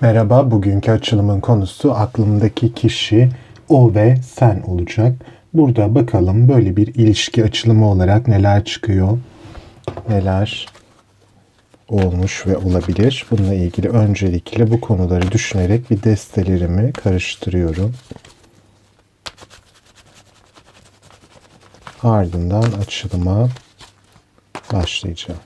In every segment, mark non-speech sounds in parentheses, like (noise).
Merhaba, bugünkü açılımın konusu aklımdaki kişi o ve sen olacak. Burada bakalım böyle bir ilişki açılımı olarak neler çıkıyor, neler olmuş ve olabilir. Bununla ilgili öncelikle bu konuları düşünerek bir destelerimi karıştırıyorum. Ardından açılıma başlayacağım.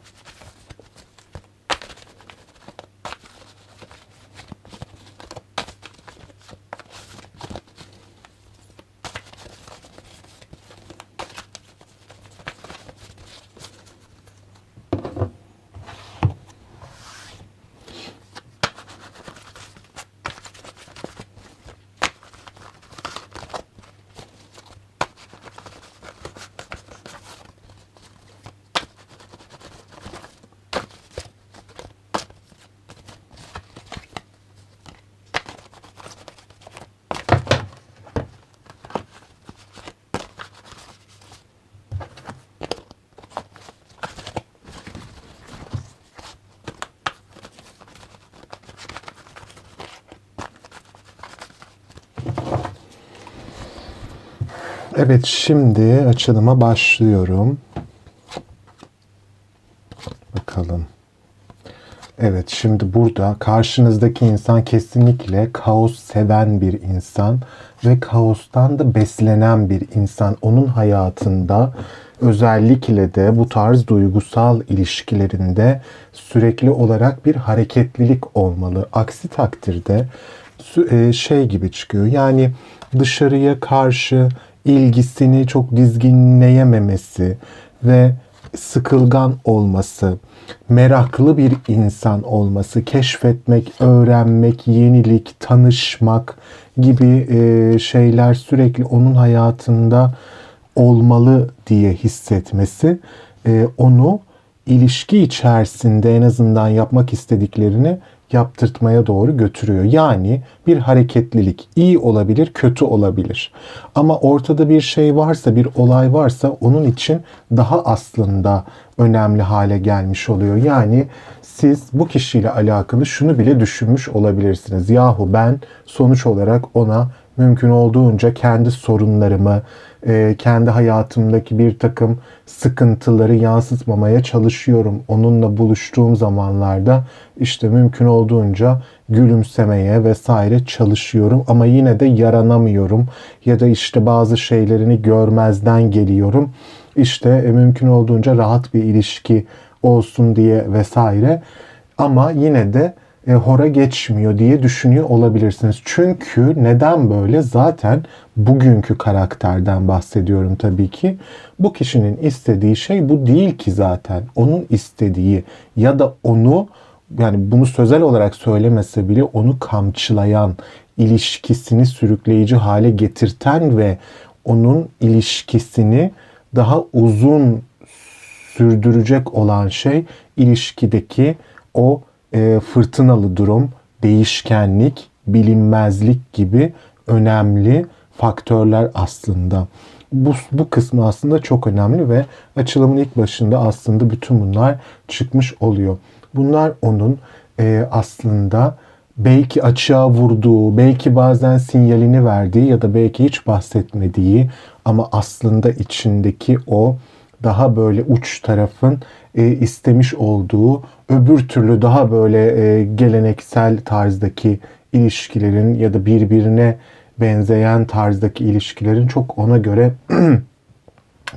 Evet, şimdi açılıma başlıyorum. Bakalım. Evet, şimdi burada karşınızdaki insan kesinlikle kaos seven bir insan ve kaostan da beslenen bir insan. Onun hayatında özellikle de bu tarz duygusal ilişkilerinde sürekli olarak bir hareketlilik olmalı. Aksi takdirde e, şey gibi çıkıyor. Yani dışarıya karşı ilgisini çok dizginleyememesi ve sıkılgan olması, meraklı bir insan olması, keşfetmek, öğrenmek, yenilik, tanışmak gibi e, şeyler sürekli onun hayatında olmalı diye hissetmesi e, onu ilişki içerisinde en azından yapmak istediklerini yaptırtmaya doğru götürüyor. Yani bir hareketlilik iyi olabilir, kötü olabilir. Ama ortada bir şey varsa, bir olay varsa onun için daha aslında önemli hale gelmiş oluyor. Yani siz bu kişiyle alakalı şunu bile düşünmüş olabilirsiniz. Yahu ben sonuç olarak ona mümkün olduğunca kendi sorunlarımı, e, kendi hayatımdaki bir takım sıkıntıları yansıtmamaya çalışıyorum. Onunla buluştuğum zamanlarda işte mümkün olduğunca gülümsemeye vesaire çalışıyorum ama yine de yaranamıyorum ya da işte bazı şeylerini görmezden geliyorum. İşte e, mümkün olduğunca rahat bir ilişki olsun diye vesaire ama yine de e, hora geçmiyor diye düşünüyor olabilirsiniz. Çünkü neden böyle? Zaten bugünkü karakterden bahsediyorum tabii ki. Bu kişinin istediği şey bu değil ki zaten. Onun istediği ya da onu yani bunu sözel olarak söylemese bile onu kamçılayan, ilişkisini sürükleyici hale getirten ve onun ilişkisini daha uzun sürdürecek olan şey ilişkideki o e, fırtınalı durum, değişkenlik, bilinmezlik gibi önemli faktörler aslında. Bu, bu kısmı aslında çok önemli ve açılımın ilk başında aslında bütün bunlar çıkmış oluyor. Bunlar onun e, aslında belki açığa vurduğu, belki bazen sinyalini verdiği ya da belki hiç bahsetmediği ama aslında içindeki o daha böyle uç tarafın e, istemiş olduğu öbür türlü daha böyle e, geleneksel tarzdaki ilişkilerin ya da birbirine benzeyen tarzdaki ilişkilerin çok ona göre (clears throat)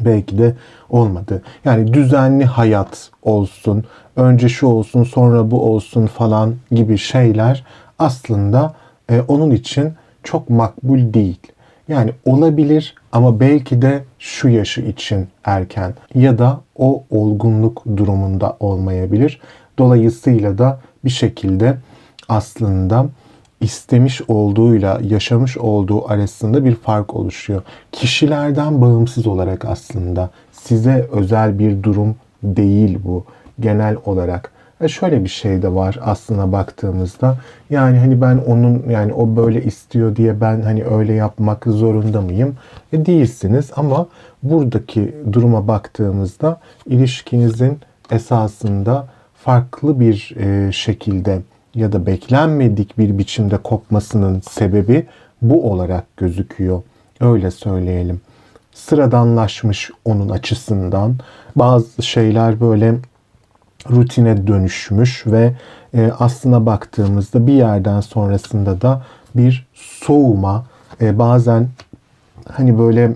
belki de olmadı. Yani düzenli hayat olsun, önce şu olsun, sonra bu olsun falan gibi şeyler aslında e, onun için çok makbul değil. Yani olabilir ama belki de şu yaşı için erken ya da o olgunluk durumunda olmayabilir. Dolayısıyla da bir şekilde aslında istemiş olduğuyla yaşamış olduğu arasında bir fark oluşuyor. Kişilerden bağımsız olarak aslında size özel bir durum değil bu genel olarak. E şöyle bir şey de var aslına baktığımızda. Yani hani ben onun yani o böyle istiyor diye ben hani öyle yapmak zorunda mıyım? E değilsiniz ama buradaki duruma baktığımızda ilişkinizin esasında farklı bir e, şekilde ya da beklenmedik bir biçimde kopmasının sebebi bu olarak gözüküyor. Öyle söyleyelim. Sıradanlaşmış onun açısından. Bazı şeyler böyle rutine dönüşmüş ve e, aslına baktığımızda bir yerden sonrasında da bir soğuma, e, bazen hani böyle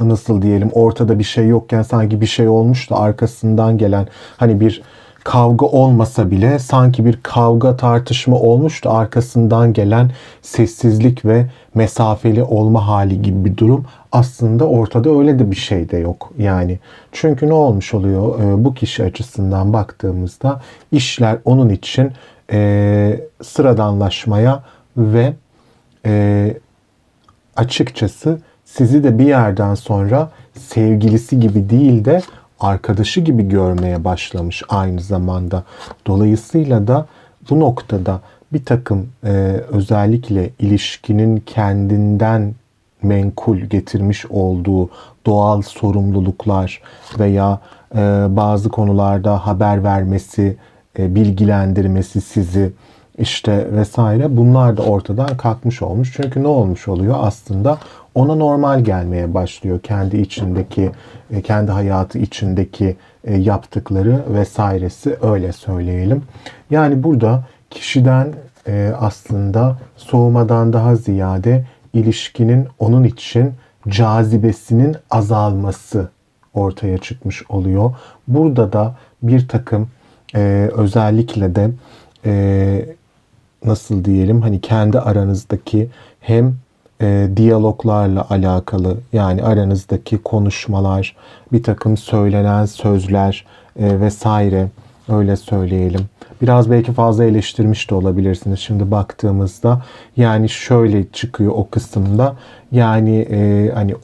nasıl diyelim ortada bir şey yokken sanki bir şey olmuş da arkasından gelen hani bir kavga olmasa bile sanki bir kavga tartışma olmuş da arkasından gelen sessizlik ve mesafeli olma hali gibi bir durum aslında ortada öyle de bir şey de yok yani. Çünkü ne olmuş oluyor e, bu kişi açısından baktığımızda işler onun için e, sıradanlaşmaya ve e, açıkçası sizi de bir yerden sonra sevgilisi gibi değil de arkadaşı gibi görmeye başlamış aynı zamanda. Dolayısıyla da bu noktada bir takım e, özellikle ilişkinin kendinden menkul getirmiş olduğu doğal sorumluluklar veya e, bazı konularda haber vermesi, e, bilgilendirmesi sizi işte vesaire bunlar da ortadan kalkmış olmuş. Çünkü ne olmuş oluyor aslında ona normal gelmeye başlıyor kendi içindeki e, kendi hayatı içindeki e, yaptıkları vesairesi öyle söyleyelim. Yani burada kişiden e, aslında soğumadan daha ziyade ilişkinin onun için cazibesinin azalması ortaya çıkmış oluyor. Burada da bir takım özellikle de nasıl diyelim hani kendi aranızdaki hem e, diyaloglarla alakalı yani aranızdaki konuşmalar, bir takım söylenen sözler e, vesaire öyle söyleyelim. Biraz belki fazla eleştirmiş de olabilirsiniz şimdi baktığımızda. Yani şöyle çıkıyor o kısımda. Yani e, hani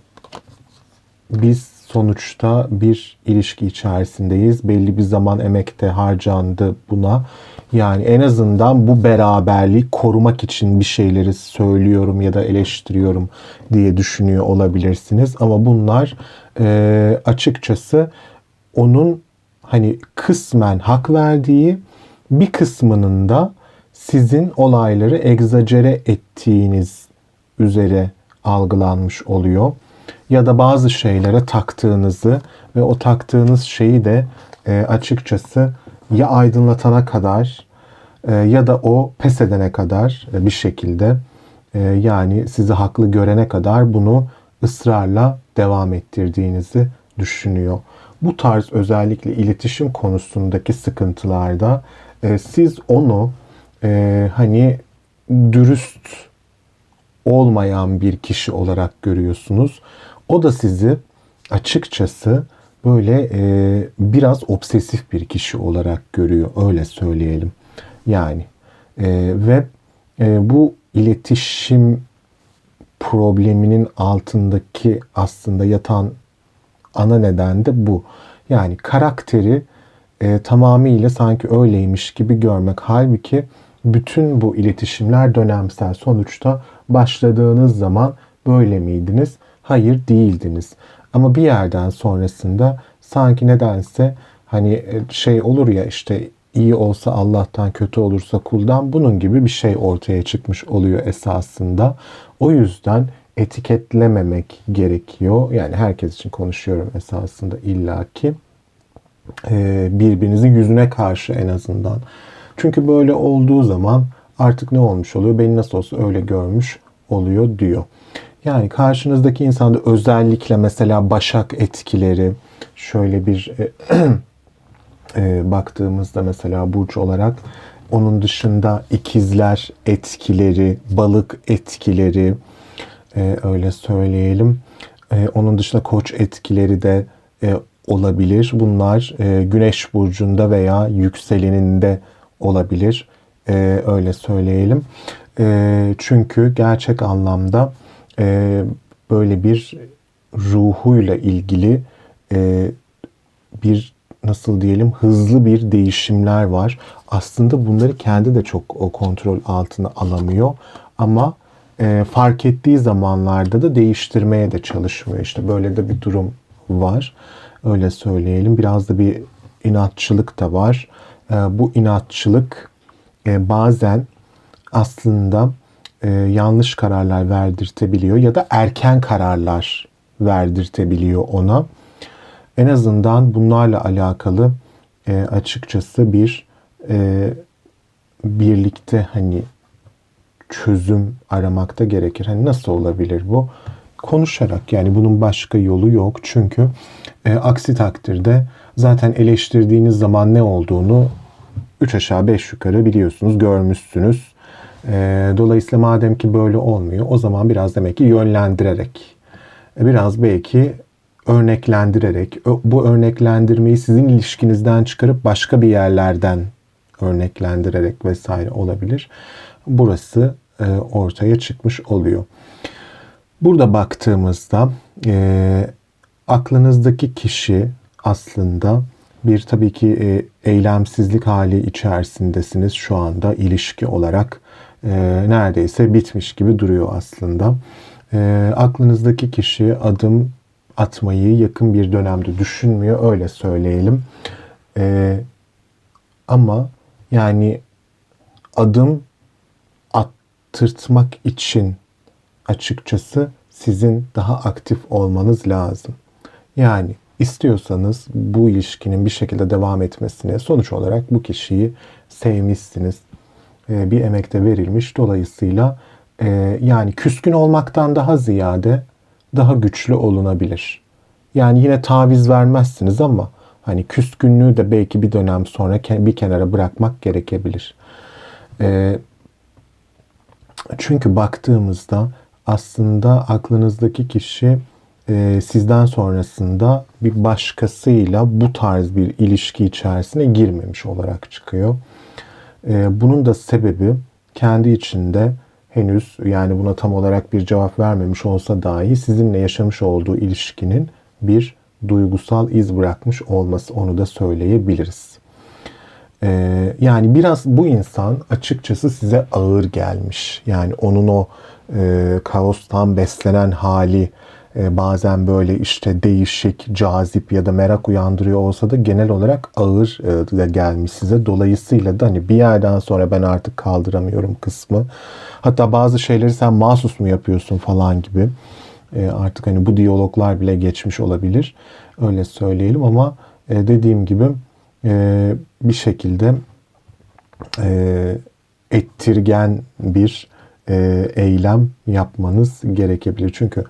biz sonuçta bir ilişki içerisindeyiz. Belli bir zaman emek de harcandı buna. Yani en azından bu beraberliği korumak için bir şeyleri söylüyorum ya da eleştiriyorum diye düşünüyor olabilirsiniz. Ama bunlar e, açıkçası onun hani kısmen hak verdiği bir kısmının da sizin olayları egzajere ettiğiniz üzere algılanmış oluyor. Ya da bazı şeylere taktığınızı ve o taktığınız şeyi de e, açıkçası ya aydınlatana kadar e, ya da o pes edene kadar e, bir şekilde e, yani sizi haklı görene kadar bunu ısrarla devam ettirdiğinizi düşünüyor. Bu tarz özellikle iletişim konusundaki sıkıntılarda siz onu hani dürüst olmayan bir kişi olarak görüyorsunuz. O da sizi açıkçası böyle e, biraz obsesif bir kişi olarak görüyor. Öyle söyleyelim. Yani e, ve e, bu iletişim probleminin altındaki aslında yatan ana neden de bu. Yani karakteri e, tamamıyla sanki öyleymiş gibi görmek. Halbuki bütün bu iletişimler dönemsel. Sonuçta başladığınız zaman böyle miydiniz? Hayır değildiniz. Ama bir yerden sonrasında sanki nedense hani e, şey olur ya işte iyi olsa Allah'tan kötü olursa kuldan bunun gibi bir şey ortaya çıkmış oluyor esasında. O yüzden etiketlememek gerekiyor. Yani herkes için konuşuyorum esasında illaki. Ee, birbirinizin yüzüne karşı en azından. Çünkü böyle olduğu zaman artık ne olmuş oluyor? Beni nasıl olsa öyle görmüş oluyor diyor. Yani karşınızdaki insanda özellikle mesela başak etkileri şöyle bir e, (clears throat) e, baktığımızda mesela burç olarak onun dışında ikizler etkileri, balık etkileri e, öyle söyleyelim. E, onun dışında koç etkileri de e, olabilir. Bunlar e, güneş burcunda veya yükseleninde olabilir. E, öyle söyleyelim. E, çünkü gerçek anlamda e, böyle bir ruhuyla ilgili e, bir nasıl diyelim hızlı bir değişimler var. Aslında bunları kendi de çok o kontrol altına alamıyor ama e, fark ettiği zamanlarda da değiştirmeye de çalışmıyor. İşte böyle de bir durum var. Öyle söyleyelim. Biraz da bir inatçılık da var. E, bu inatçılık e, bazen aslında e, yanlış kararlar verdirtebiliyor ya da erken kararlar verdirtebiliyor ona. En azından bunlarla alakalı e, açıkçası bir e, birlikte hani çözüm aramakta gerekir. Hani nasıl olabilir bu? Konuşarak yani bunun başka yolu yok. Çünkü e, aksi takdirde zaten eleştirdiğiniz zaman ne olduğunu 3 aşağı 5 yukarı biliyorsunuz, görmüşsünüz. E, dolayısıyla madem ki böyle olmuyor o zaman biraz demek ki yönlendirerek, e, biraz belki örneklendirerek, bu örneklendirmeyi sizin ilişkinizden çıkarıp başka bir yerlerden örneklendirerek vesaire olabilir. Burası e, ortaya çıkmış oluyor. Burada baktığımızda e, aklınızdaki kişi aslında bir tabii ki e, eylemsizlik hali içerisindesiniz şu anda ilişki olarak e, neredeyse bitmiş gibi duruyor aslında. E, aklınızdaki kişi adım atmayı yakın bir dönemde düşünmüyor öyle söyleyelim. E, ama yani adım attırtmak için açıkçası sizin daha aktif olmanız lazım. Yani istiyorsanız bu ilişkinin bir şekilde devam etmesine sonuç olarak bu kişiyi sevmişsiniz. Ee, Bir emekte verilmiş. Dolayısıyla e, yani küskün olmaktan daha ziyade daha güçlü olunabilir. Yani yine taviz vermezsiniz ama hani küskünlüğü de belki bir dönem sonra bir kenara bırakmak gerekebilir. Ee, çünkü baktığımızda aslında aklınızdaki kişi e, sizden sonrasında bir başkasıyla bu tarz bir ilişki içerisine girmemiş olarak çıkıyor. E, bunun da sebebi kendi içinde henüz yani buna tam olarak bir cevap vermemiş olsa dahi sizinle yaşamış olduğu ilişkinin bir duygusal iz bırakmış olması onu da söyleyebiliriz. Ee, yani biraz bu insan açıkçası size ağır gelmiş. Yani onun o e, kaostan beslenen hali bazen böyle işte değişik, cazip ya da merak uyandırıyor olsa da genel olarak ağır e, gelmiş size. Dolayısıyla da hani bir yerden sonra ben artık kaldıramıyorum kısmı. Hatta bazı şeyleri sen mahsus mu yapıyorsun falan gibi. E, artık hani bu diyaloglar bile geçmiş olabilir. Öyle söyleyelim ama e, dediğim gibi e, bir şekilde e, ettirgen bir e, eylem yapmanız gerekebilir. Çünkü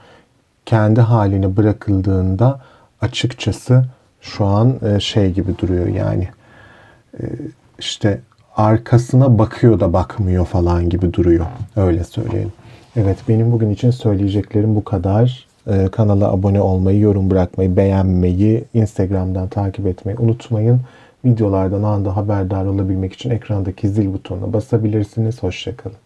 kendi haline bırakıldığında açıkçası şu an e, şey gibi duruyor yani e, işte arkasına bakıyor da bakmıyor falan gibi duruyor. Öyle söyleyelim. Evet benim bugün için söyleyeceklerim bu kadar. Ee, kanala abone olmayı, yorum bırakmayı, beğenmeyi, Instagram'dan takip etmeyi unutmayın. Videolardan anda haberdar olabilmek için ekrandaki zil butonuna basabilirsiniz. Hoşçakalın.